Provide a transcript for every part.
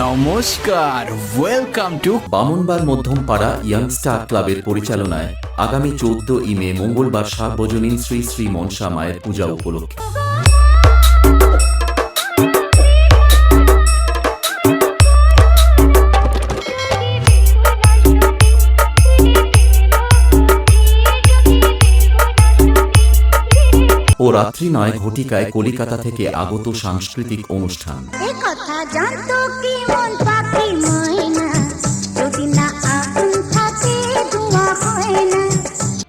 নমস্কার welcome to Bamanbar Madhyampara youngster ক্লাবের পরিচালনায় আগামী চোদ্দ ইমে মঙ্গলবার সার্বজনীন শ্রী শ্রী মনসা মায়ের পূজা উপলক্ষে। ও রাত্রি নয় ঘটিকায় কলিকাতা থেকে আগত সাংস্কৃতিক অনুষ্ঠান। এ কথা জানতো কি মন পাখি ময়না? যদি না আগুন থাকে ধোঁয়া হয় না।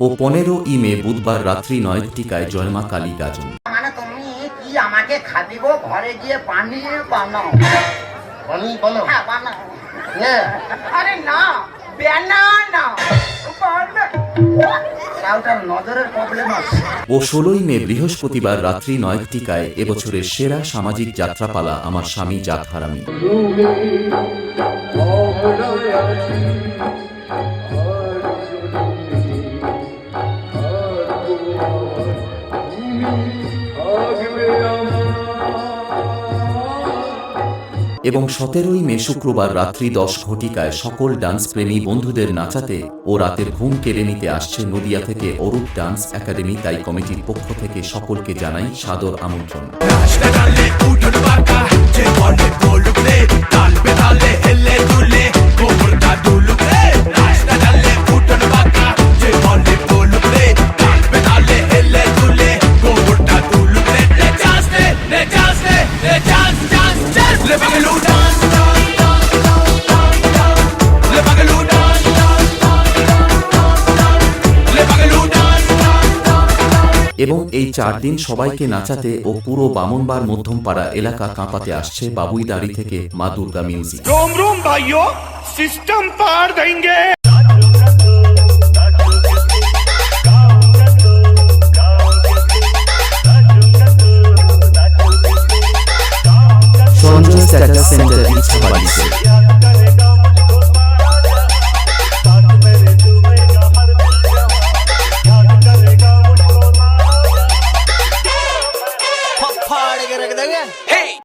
ও পনেরো ইমে বুধবার রাত্রি নয় ঘটিকায় জয়মা কালী গাজন। মানে তুমি কি আমাকে খাবি গো ঘরে গিয়ে পানি বানাও? পানি বানাও। হ্যাঁ বানাও। নে আরে না প্রবলেম আছে ও ষোলোই মে বৃহস্পতিবার রাত্রি নয়টিকায় এবছরের সেরা সামাজিক যাত্রাপালা আমার স্বামী জাত হারামি এবং সতেরোই মে শুক্রবার রাত্রি দশ ঘটিকায় সকল ডান্স প্রেমী বন্ধুদের নাচাতে ও রাতের ঘুম কেড়ে নিতে আসছে নদিয়া থেকে অরূপ ডান্স একাডেমি তাই কমিটির পক্ষ থেকে সকলকে জানাই সাদর আমন্ত্রণ। এবং এই চার দিন সবাইকে নাচাতে ও পুরো বামনবার মধ্যমপাড়া এলাকা কাঁপাতে আসছে বাবুই দাড়ি থেকে মা Durga music. send the. Hey!